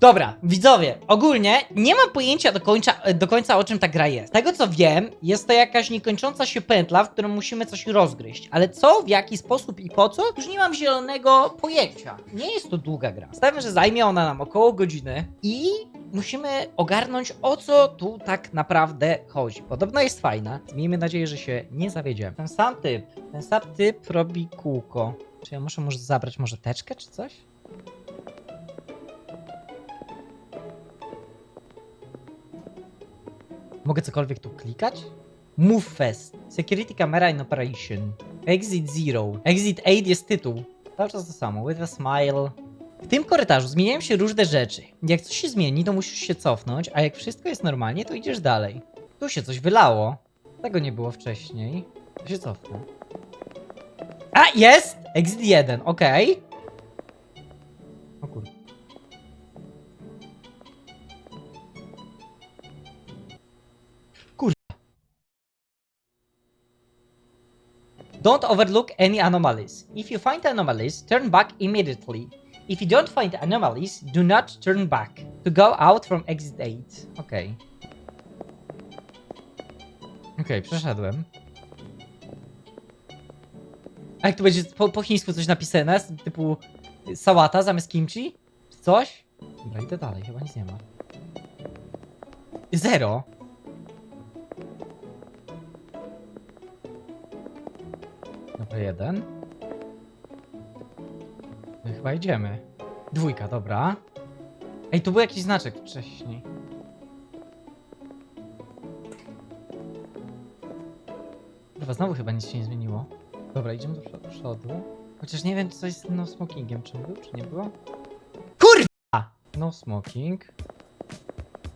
Dobra, widzowie, ogólnie nie mam pojęcia do końca, do końca o czym ta gra jest. Z tego co wiem, jest to jakaś niekończąca się pętla, w którą musimy coś rozgryźć. Ale co, w jaki sposób i po co, już nie mam zielonego pojęcia. Nie jest to długa gra. Stawiam, że zajmie ona nam około godziny i musimy ogarnąć o co tu tak naprawdę chodzi. Podobno jest fajna. Miejmy nadzieję, że się nie zawiedziemy. Ten sam typ, ten sam typ robi kółko. Czy ja muszę może zabrać może teczkę czy coś? Mogę cokolwiek tu klikać? Move Fest. Security Camera in Operation. Exit Zero. Exit 8 jest tytuł. Cały czas to samo. With a smile. W tym korytarzu zmieniają się różne rzeczy. Jak coś się zmieni, to musisz się cofnąć, a jak wszystko jest normalnie, to idziesz dalej. Tu się coś wylało. Tego nie było wcześniej. To się cofnę. A, jest! Exit 1, okej. O Don't overlook any anomalies. If you find anomalies, turn back immediately. If you don't find anomalies, do not turn back. To go out from exit 8. Okej. Okej, przeszedłem. A jak tu będzie po, po chińsku coś napisane, typu sałata zamiast kimchi? Czy coś? Dobra, idę dalej, chyba nic nie ma. Zero. Dobra, jeden. No chyba idziemy. Dwójka, dobra. Ej, tu był jakiś znaczek wcześniej. Dobra, znowu chyba nic się nie zmieniło. Dobra, idziemy do przo- przodu. Chociaż nie wiem, coś z no smokingiem, czy był, czy nie było. Kurwa! No smoking.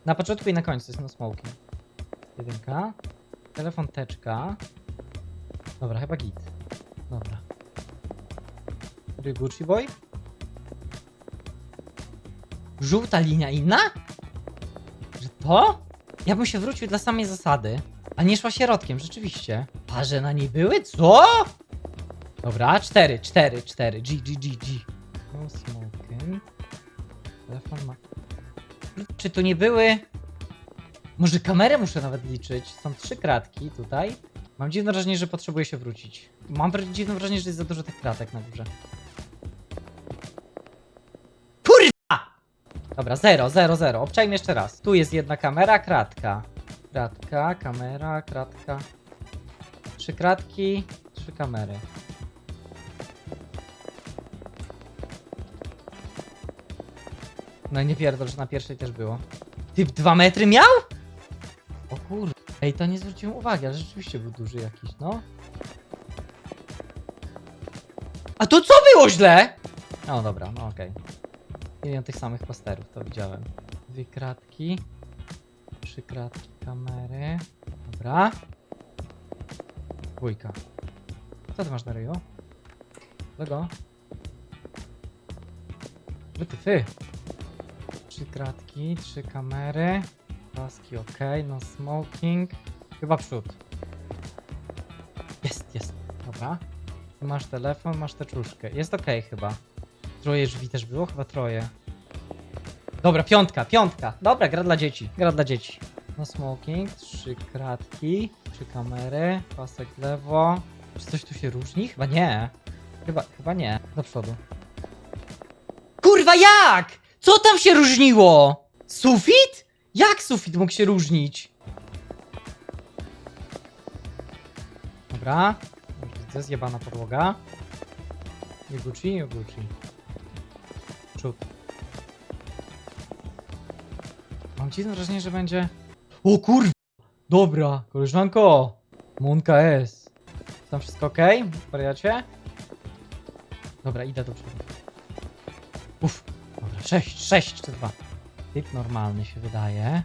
Na początku i na końcu jest no smoking. Jedynka. Telefon teczka. Dobra, chyba git. Dobra. Który Gucci Boy? Żółta linia inna? Że to? Ja bym się wrócił dla samej zasady. A nie szła środkiem, rzeczywiście. Parze na niej były? Co? Dobra, cztery, cztery, cztery. G, G, G, G. No smoking. Telefon ma... Czy tu nie były... Może kamerę muszę nawet liczyć. Są trzy kratki tutaj. Mam dziwne wrażenie, że potrzebuję się wrócić. Mam wra- dziwne wrażenie, że jest za dużo tych kratek na górze. Kurwa! Dobra, zero, zero, zero. Obczajmy jeszcze raz. Tu jest jedna kamera, kratka. Kratka, kamera, kratka. Trzy kratki, trzy kamery. No nie pierdol, że na pierwszej też było. Typ dwa metry miał? O kurde. Ej, to nie zwróciłem uwagi, ale rzeczywiście był duży jakiś, no. A to co było źle? No dobra, no okej. Milion tych samych posterów, to widziałem. Dwie kratki. Trzy kratki kamery. Dobra. Dwójka. Co ty masz na ryju? Czego? Wytyfy. Trzy kratki, trzy kamery. Paski ok, no smoking. Chyba przód. Jest, jest. Dobra. Tu masz telefon, masz teczuszkę. Jest ok chyba. Troje drzwi też było? Chyba troje. Dobra, piątka, piątka. Dobra, gra dla dzieci. Gra dla dzieci. No smoking, trzy kratki, trzy kamery, pasek lewo. Czy coś tu się różni? Chyba nie. Chyba, chyba nie. Do przodu. Kurwa jak? Co tam się różniło? Sufit? Jak sufit mógł się różnić? Dobra. Widzę, zjebana podłoga. Yoguchi, Yoguchi. Przód. Mam dziwne wrażenie, że będzie... O kurwa! Dobra, koleżanko! Monka S. Tam wszystko ok? Wariacie? Dobra, idę do przodu. Uff. Dobra, 6, 6 czy 2. Typ normalny się wydaje.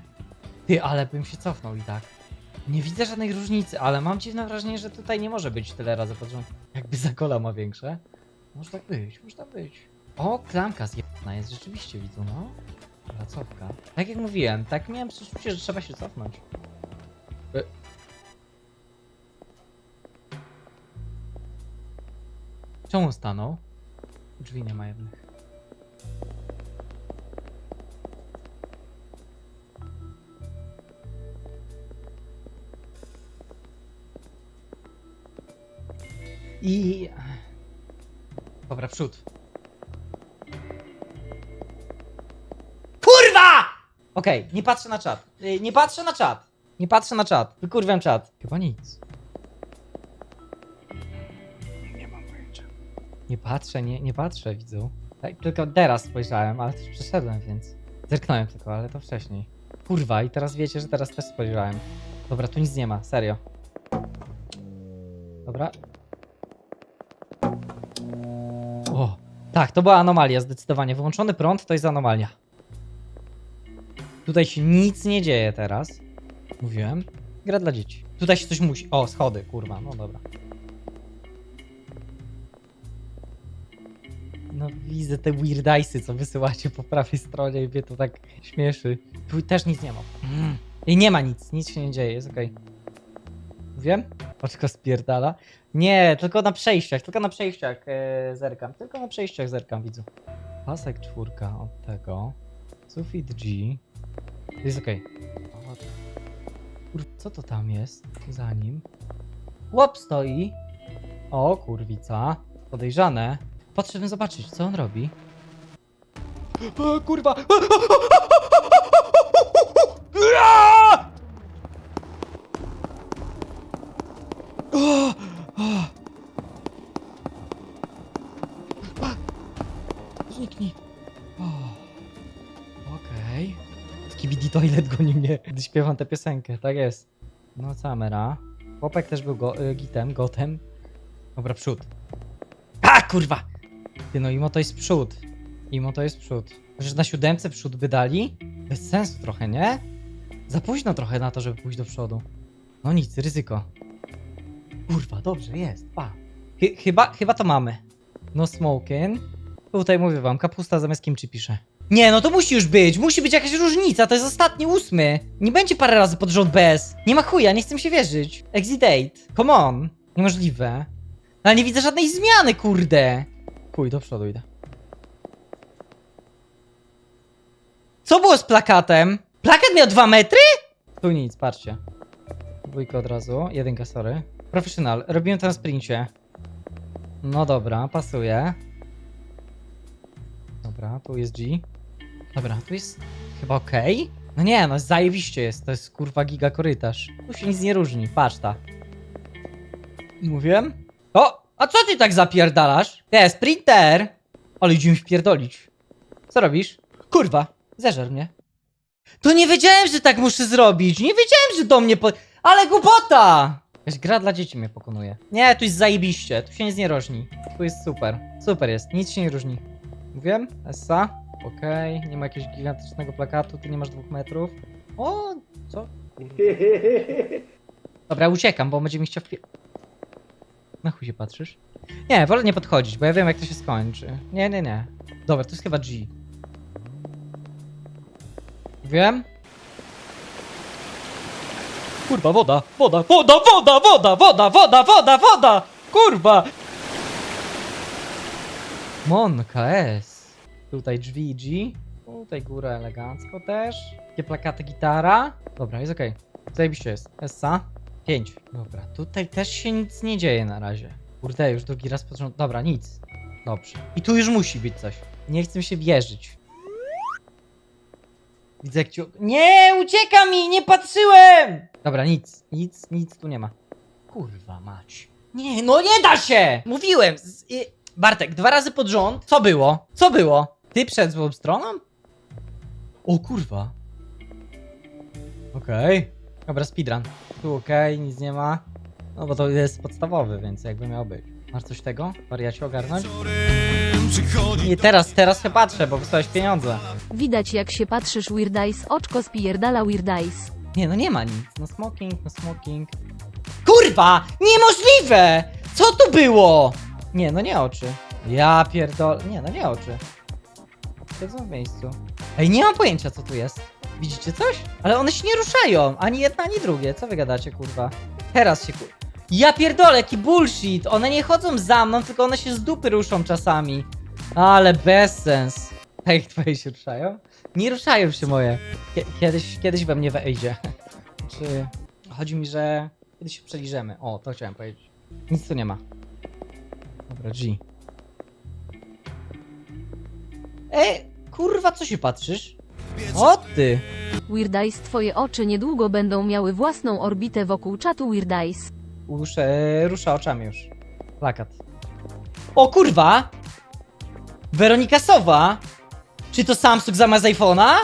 Ty, ale bym się cofnął i tak. Nie widzę żadnej różnicy, ale mam dziwne wrażenie, że tutaj nie może być tyle razy pod rząd. Jakby zakola ma większe. Może tak być, może tak być. O, klamka zjebana jest, rzeczywiście widzę, no. Dobra, cofka. Tak jak mówiłem, tak miałem przeczucie, że trzeba się cofnąć. E. Czemu stanął? Drzwi nie ma jednych. I... Dobra, przód. Kurwa! Okej, nie patrzę na czat. Y, Nie patrzę na czat. Nie patrzę na czat. Wykurwiam czat. Chyba nic. Nie mam pojęcia. Nie patrzę, nie, nie patrzę, widzu. Tak, tylko teraz spojrzałem, ale też przeszedłem, więc... Zerknąłem tylko, ale to wcześniej. Kurwa, i teraz wiecie, że teraz też spojrzałem. Dobra, tu nic nie ma, serio. Dobra. Tak, to była anomalia, zdecydowanie. Wyłączony prąd to jest anomalia. Tutaj się nic nie dzieje teraz. Mówiłem. Gra dla dzieci. Tutaj się coś musi... O, schody, kurwa, no dobra. No widzę te weirdajsy, co wysyłacie po prawej stronie i mnie to tak śmieszy. Tu też nic nie ma. Mm. I nie ma nic, nic się nie dzieje, jest okej. Wiem? Oczko spierdala. Nie, tylko na przejściach, tylko na przejściach e, zerkam. Tylko na przejściach zerkam, widzu. Pasek czwórka od tego. Sufit G. Jest okej. O, Kur... Co to tam jest za nim? Łop stoi. O, kurwica. Podejrzane. Patrzę, zobaczyć, co on robi. O, kurwa! O, o. Zniknij. O. Okej. Skibidi Toilet goni mnie, gdy śpiewam tę piosenkę, tak jest. No kamera. Chłopak też był go, y, gitem, gotem. Dobra, przód. A, kurwa! Ty, no imo to jest przód. Imo to jest przód. Chociaż na siódemce przód by dali? Bez sensu trochę, nie? Za późno trochę na to, żeby pójść do przodu. No nic, ryzyko. Kurwa, dobrze, jest, pa. Chy- chyba, chyba to mamy. No smoking. Tutaj mówię wam, kapusta zamiast kimchi pisze. Nie, no to musi już być, musi być jakaś różnica, to jest ostatni ósmy. Nie będzie parę razy pod rząd bez. Nie ma chuja, nie chcę mi się wierzyć. Exit date, come on. Niemożliwe. Ale nie widzę żadnej zmiany, kurde. Chuj, do przodu idę. Co było z plakatem? Plakat miał dwa metry? Tu nic, patrzcie. Dwójka od razu, jedynka, sorry. Professional, robiłem to na sprincie. No dobra, pasuje. Dobra, tu jest G. Dobra, tu jest chyba ok. No nie, no zajebiście jest, to jest kurwa giga korytarz. Tu się nic nie różni, patrz ta. Mówiłem? O, a co ty tak zapierdalasz? Nie, sprinter! Ale idziemy wpierdolić. Co robisz? Kurwa, zeżer mnie. To nie wiedziałem, że tak muszę zrobić. Nie wiedziałem, że do mnie po... Ale głupota! Jakaś gra dla dzieci mnie pokonuje. Nie, tu jest zajebiście. Tu się nic nie różni. Tu jest super. Super jest. Nic się nie różni. Mówiłem? Essa? Okej. Nie ma jakiegoś gigantycznego plakatu. Ty nie masz dwóch metrów. O, co? Dobra, uciekam, bo będzie mi chciał wpie... Na chuj się patrzysz? Nie, wolę nie podchodzić, bo ja wiem jak to się skończy. Nie, nie, nie. Dobra, to jest chyba G. Wiem? Kurwa, woda, woda, woda, woda, woda, woda, woda, woda, woda! Kurwa! Monka S. Tutaj drzwi G. Tutaj góra elegancko też. Takie plakaty gitara. Dobra, jest okej. Zajebiście jest. Essa. 5. Dobra, tutaj też się nic nie dzieje na razie. Kurde, już drugi raz rząd. Dobra, nic. Dobrze. I tu już musi być coś. Nie chcę się wierzyć. Widzę jak ci... Nie, ucieka mi, nie patrzyłem! Dobra, nic, nic, nic tu nie ma. Kurwa mać. Nie, no nie da się! Mówiłem! Z, Bartek, dwa razy pod rząd. Co było? Co było? Ty przed złą stroną? O kurwa. Okej. Dobra, speedrun. Tu okej, nic nie ma. No bo to jest podstawowy, więc jakby miał być. Masz coś tego? Wariacie ogarnąć? Nie, teraz, teraz się patrzę, bo wysłałeś pieniądze. Widać jak się patrzysz Weird Eyes, oczko spierdala Weird Eyes. Nie, no nie ma nic. No smoking, no smoking. Kurwa! Niemożliwe! Co tu było? Nie, no nie oczy. Ja pierdol... Nie, no nie oczy. Siedzą w miejscu. Ej, nie mam pojęcia co tu jest. Widzicie coś? Ale one się nie ruszają. Ani jedna, ani drugie. Co wy gadacie, kurwa? Teraz się kur... Ja pierdolę, jaki bullshit! One nie chodzą za mną, tylko one się z dupy ruszą czasami. Ale bez sens. Ej, twoje się ruszają? Nie ruszają się moje. Kie- Kiedyś, kiedyś we mnie wejdzie. Czy chodzi mi, że kiedyś się przeliżemy. O, to chciałem powiedzieć. Nic tu nie ma. Dobra, G. Ej, kurwa, co się patrzysz? O ty! Weirdice twoje oczy niedługo będą miały własną orbitę wokół czatu Weirdice. Już e, rusza oczami już. Plakat. O kurwa! Weronika Sowa! Czy to Samsung zamiast iPhone'a?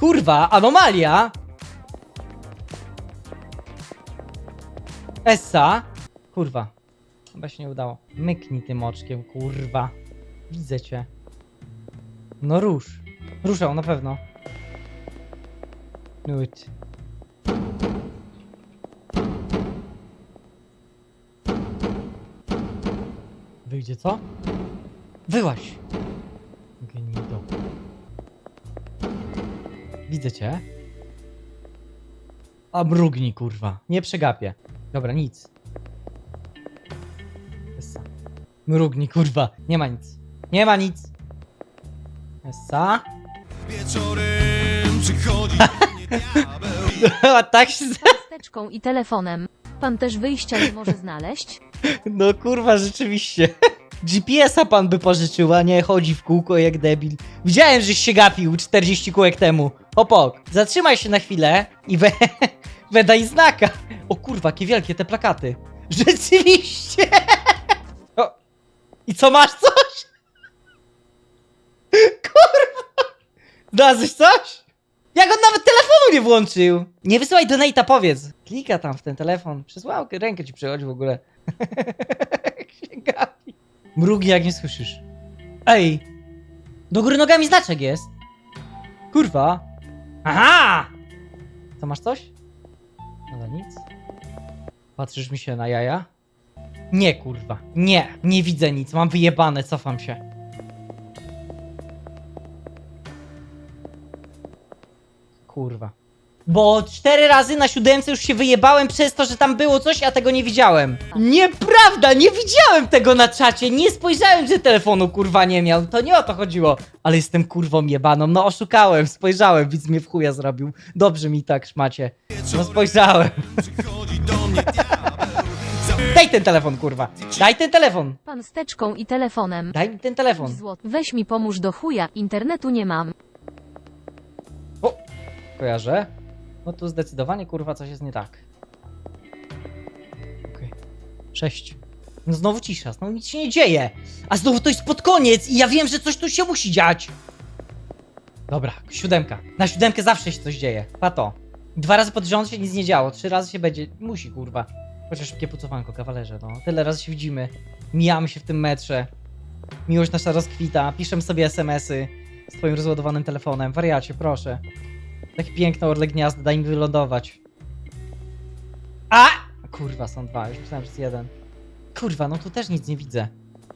Kurwa, anomalia! Essa? Kurwa. Chyba się nie udało. Myknij tym oczkiem, kurwa. Widzę cię. No rusz. Ruszał, na pewno. Do Wyjdzie co? Wyłaś! Gnido. Widzę cię. A mrugnij, kurwa. Nie przegapię. Dobra, nic. Essa. Mrugnij, kurwa. Nie ma nic. Nie ma nic. Essa. Wieczorem przychodzi A tak się... z- i telefonem. Pan też wyjścia nie może znaleźć? No kurwa, rzeczywiście. GPS-a pan by pożyczył, a nie chodzi w kółko jak debil. Widziałem, żeś się gapił 40 kółek temu. Opok, zatrzymaj się na chwilę i we... wydaj znaka. O kurwa, jakie wielkie te plakaty. Rzeczywiście. O. I co, masz coś? Kurwa. Znalazłeś coś? Jak on nawet telefonu nie włączył? Nie wysyłaj donate'a, powiedz. Klika tam w ten telefon. Przysłał rękę ci przychodzi w ogóle. Się gapi. Mrugi jak nie słyszysz. Ej! Do góry nogami znaczek jest. Kurwa. Aha! To masz coś? Ale nic. Patrzysz mi się na jaja? Nie, kurwa. Nie, nie widzę nic. Mam wyjebane, cofam się. Kurwa. Bo cztery razy na siódemce już się wyjebałem przez to, że tam było coś, a tego nie widziałem. Nieprawda, nie widziałem tego na czacie, nie spojrzałem, że telefonu kurwa nie miał, to nie o to chodziło. Ale jestem kurwą jebaną, no oszukałem, spojrzałem, widz mnie w chuja zrobił. Dobrze mi tak, szmacie. No spojrzałem. Daj ten telefon, kurwa. Daj ten telefon. Pan steczką i telefonem. Daj mi ten telefon. Złot. Weź mi pomóż do chuja, internetu nie mam. Kojarzę. No tu zdecydowanie kurwa coś jest nie tak. Okej. Sześć. No znowu cisza, znowu nic się nie dzieje. A znowu to jest pod koniec i ja wiem, że coś tu się musi dziać. Dobra, siódemka. Na siódemkę zawsze się coś dzieje. Pato. Dwa razy pod rząd się nic nie działo, trzy razy się będzie. Musi kurwa. Chociaż szybkie pucowanko, kawalerze, no. Tyle razy się widzimy. Mijamy się w tym metrze. Miłość nasza rozkwita, piszemy sobie smsy z twoim rozładowanym telefonem. Wariacie, proszę. Takie piękne orle gniazdo, daj mi wylądować. A! Kurwa, są dwa, już myślałem, że jest jeden. Kurwa, no tu też nic nie widzę.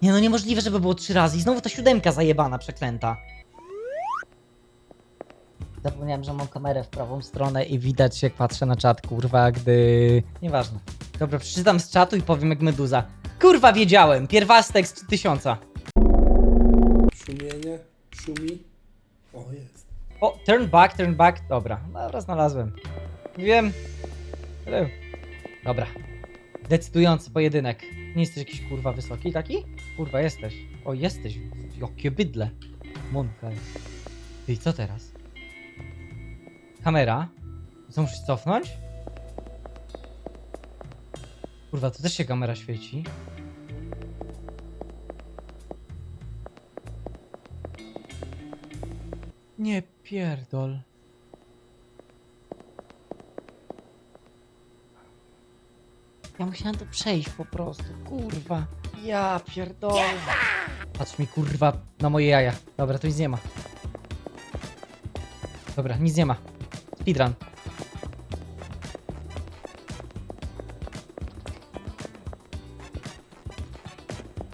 Nie no, niemożliwe, żeby było trzy razy i znowu ta siódemka zajebana, przeklęta. Zapomniałem, że mam kamerę w prawą stronę i widać jak patrzę na czat, kurwa, gdy... Nieważne. Dobra, przeczytam z czatu i powiem jak meduza. Kurwa, wiedziałem! Pierwastek z tysiąca. Szumienie, szumi. O, jest. O, turn back, turn back. Dobra, dobra, znalazłem. Wiem. Hello. Dobra. Decydujący pojedynek. Nie jesteś jakiś kurwa wysoki taki? Kurwa, jesteś. O, jesteś. Jakie bydle. Monka. Ty, co teraz? Kamera. Co, muszę się cofnąć? Kurwa, to też się kamera świeci. Nie pierdol. Ja musiałem to przejść po prostu, kurwa. Ja pierdolę. Patrz mi kurwa na moje jaja. Dobra, tu nic nie ma. Dobra, nic nie ma. Speedrun.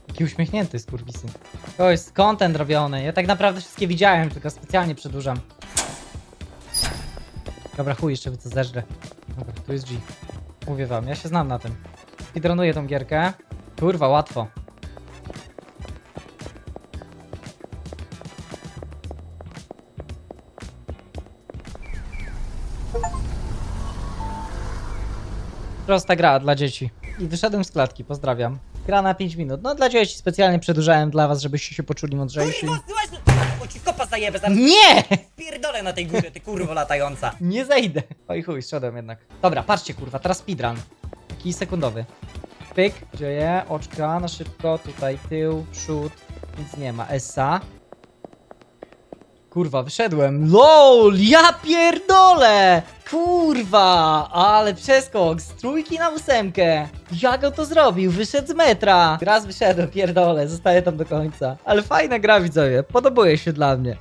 Jaki uśmiechnięty skurwisy. To jest content robiony. Ja tak naprawdę wszystkie widziałem, tylko specjalnie przedłużam. Dobra, chuj, jeszcze by co zeżrę. Dobra, tu jest G. Mówię wam, ja się znam na tym. Speedrunuję tą gierkę. Kurwa, łatwo. Prosta gra dla dzieci. I wyszedłem z klatki, pozdrawiam. Gra na 5 minut. No dla dzieci specjalnie przedłużałem dla was, żebyście się poczuli mądrzejsi. Kurwa, złaź, bo ci kopa zajebę, zaraz Nie! pierdolę na tej górze, ty kurwo latająca. Nie zejdę. Oj chuj, zszedłem jednak. Dobra, patrzcie kurwa, teraz speedrun. Taki sekundowy. Pyk, dzieje, oczka na szybko, tutaj tył, przód, nic nie ma. Essa. Kurwa, wyszedłem. LOL, ja pierdolę! Kurwa, ale przeskok z trójki na ósemkę. Jak on to zrobił? Wyszedł z metra. Raz wyszedłem, pierdolę, zostaję tam do końca. Ale fajna gra widzowie, podobuje się dla mnie.